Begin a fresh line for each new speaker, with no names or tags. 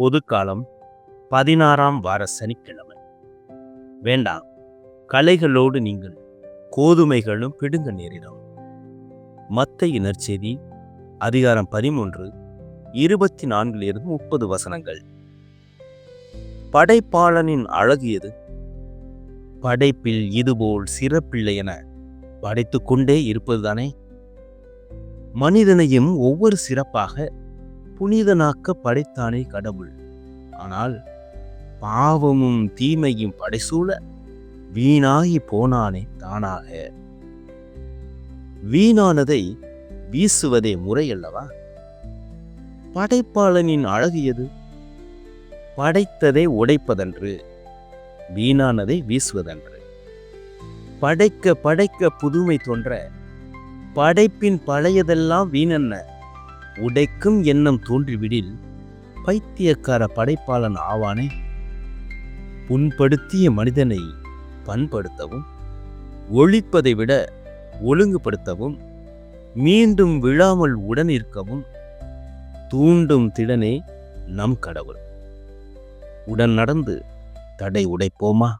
பொதுக்காலம் பதினாறாம் வார சனிக்கிழமை. வேண்டாம் கலைகளோடு நீங்கள் கோதுமைகளும் பிடுங்க நேரிடும். மத்த இனர்ச்செய்தி அதிகாரம் பதிமூன்று இருபத்தி நான்கிலிருந்து முப்பது வசனங்கள். படைப்பாளனின் அழகு எது? படைப்பில் இதுபோல் சிறப்பில்லை என படைத்துக்கொண்டே இருப்பதுதானே? மனிதனையும் ஒவ்வொரு சிறப்பாக புனிதனாக்க படைத்தானே கடவுள். ஆனால் பாவமும் தீமையும் படைசூழ வீணாகி போனானே தானாக. வீணானதை வீசுவதே முறையல்லவா? படைப்பாளனின் அழகு எது? படைத்ததை உடைப்பதன்று வீணானதை வீசுவதன்று. படைக்க படைக்க புதுமை தோன்ற படைப்பின் பழையதெல்லாம் வீணென்ன? உடைக்கும் எண்ணம் தோன்றிவிடில் பைத்தியக்கார படைப்பாளன் ஆவானே? புண்படுத்திய மனிதனை பண்படுத்தவும் ஒழிப்பதை விட ஒழுங்குபடுத்தவும் மீண்டும் விழாமல் உடனிருக்கவும் தூண்டும் திடனே நம் கடவுள். உடன் நடந்து தடை உடைப்போமா?